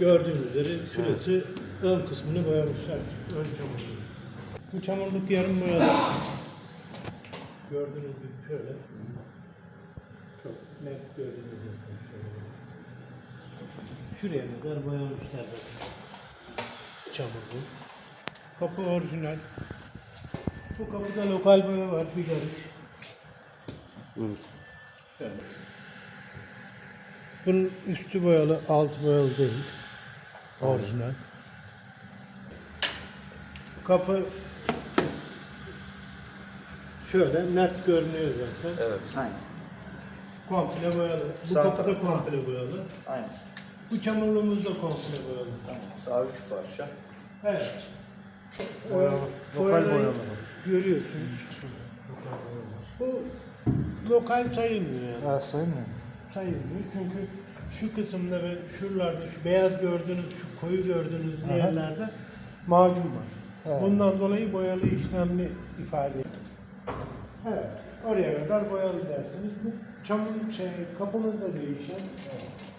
Gördüğünüz üzere şurası ön kısmını boyamışlar. Ön çamurluk. Bu çamurluk yarım boyalı. Gördüğünüz gibi şöyle. Çok net gördüğünüz gibi. şöyle. Şuraya kadar boyamışlar. Çamurluk. Kapı orijinal. Bu kapıda lokal boya var bir karış. Şöyle. Bunun üstü boyalı, altı boyalı değil. Orijinal. Kapı şöyle net görünüyor zaten. Evet. Aynen. Komple boyalı. Bu Sağ kapı da komple boyalı. Aynen. Bu çamurluğumuz da komple boyalı. Aynen. Sağ üç parça. Evet. Boyalı, lokal boyalı. Görüyorsunuz. Bu lokal sayılmıyor yani. Ha sayın mı? sayılmıyor. Çünkü şu kısımda ve şuralarda şu beyaz gördüğünüz, şu koyu gördüğünüz Aha. yerlerde macun var. Evet. Bundan dolayı boyalı işlemli ifade ediyor. Evet. Oraya kadar boyalı dersiniz. Bu çamur şey kapımız da değişen.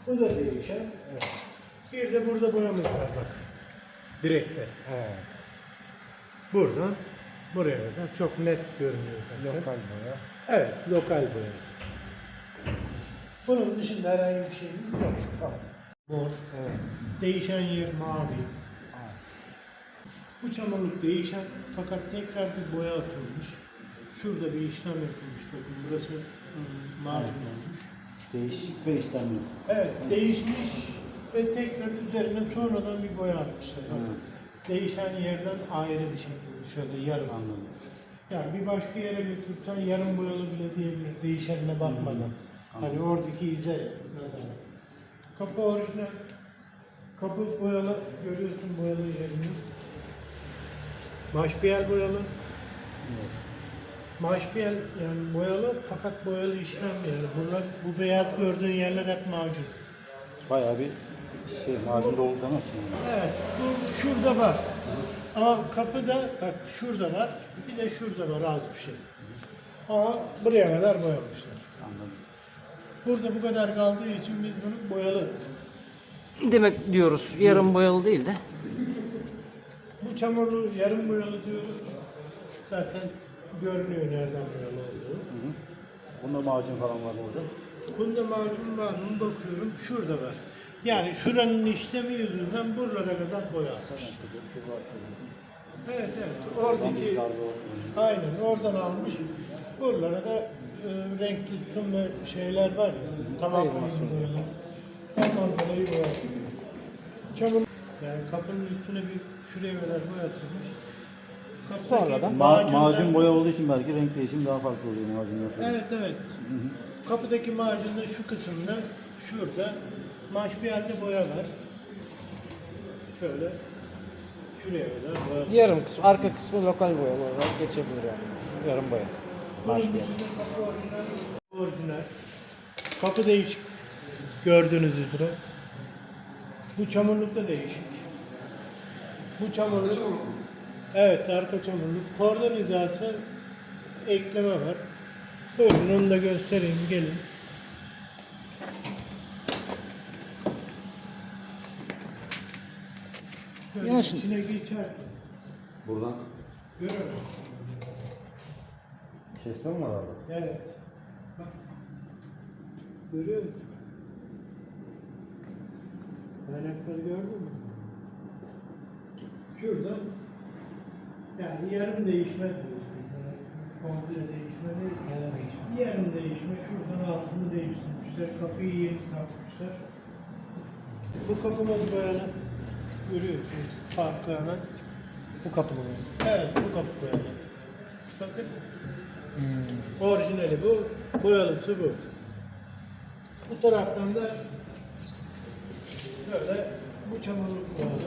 Bu da değişen. Bir de burada boyamız var bak. Direkte. He. Buradan buraya kadar çok net görünüyor. zaten. Lokal boya. Evet, lokal boya. Bunun dışında herhangi bir şey yok. Tamam. Mor. Evet. Değişen yer mavi. Bu çamurluk değişen fakat tekrar bir boya atılmış. Şurada bir işlem yapılmış. Bakın burası ıı, macun olmuş. Değişik ve işlemli. Evet, değişmiş ve tekrar üzerine sonradan bir boya atmışlar. Evet. Değişen yerden ayrı bir şekilde şöyle yarım. Anladım. Yani bir başka yere götürsen yarım boyalı bile diyebilir değişenine bakmadan. Hani oradaki ize nazaran. Kapı orijinal. Kapı boyalı. Görüyorsun boyalı yerini. Maşpiyel boyalı. Maşpiyel yani boyalı fakat boyalı işlem yani. Bunlar, bu beyaz gördüğün yerler hep macun. Bayağı bir şey macun doldurma için. Evet, bu şurada var. Ama kapıda bak şurada var, bir de şurada var az bir şey. Ama buraya kadar boyamışlar. Burada bu kadar kaldığı için biz bunu boyalı. Demek diyoruz yarım boyalı değil de. Bu çamurlu yarım boyalı diyoruz. Zaten görünüyor nereden boyalı olduğu. Hı hı. Bunda macun falan var orada. Bunda macun var mı bakıyorum, şurada var. Yani şuranın işlemi yüzünden buralara kadar boya. Evet evet, oradaki Aynen oradan almış. Buralara da renk tuttum ve şeyler var ya. Tamam böyle. Ondan dolayı boya. Çamur. Yani kapının üstüne bir şuraya kadar boyatılmış. Kapıdaki Sonradan Ma macun boya olduğu için belki renk değişimi daha farklı oluyor macun yapıyor. Evet evet. Hı hı. Kapıdaki macunda şu kısımda şurada maşpiyelde boya var. Şöyle şuraya kadar boya. Yarım kısmı, arka kısmı lokal boyalı olarak geçebilir yani. Yarım boya. Başlayalım. orijinal. Kapı değişik. Gördüğünüz üzere. Bu çamurluk da değişik. Bu çamurluk Evet arka çamurluk. Kordon hizası ekleme var. Buyurun onu da göstereyim gelin. Böyle Yanaşın. içine geçer. Buradan Görüyor musun? Kesme mi var abi? Evet. Bak. Görüyor musun? Kaynakları gördün mü? Şurada yani yarım değişme diyoruz biz. Komple değişme değil. Yarım değişme. Yarım değişme. Şuradan altını değiştirmişler. Kapıyı yeni takmışlar. Bu kapımız böyle görüyorsunuz hemen. Bu kapılı Evet bu kapı böyle. Bakın. Orijinali bu, boyalısı bu. Bu taraftan da böyle bu çamurluk boyalı.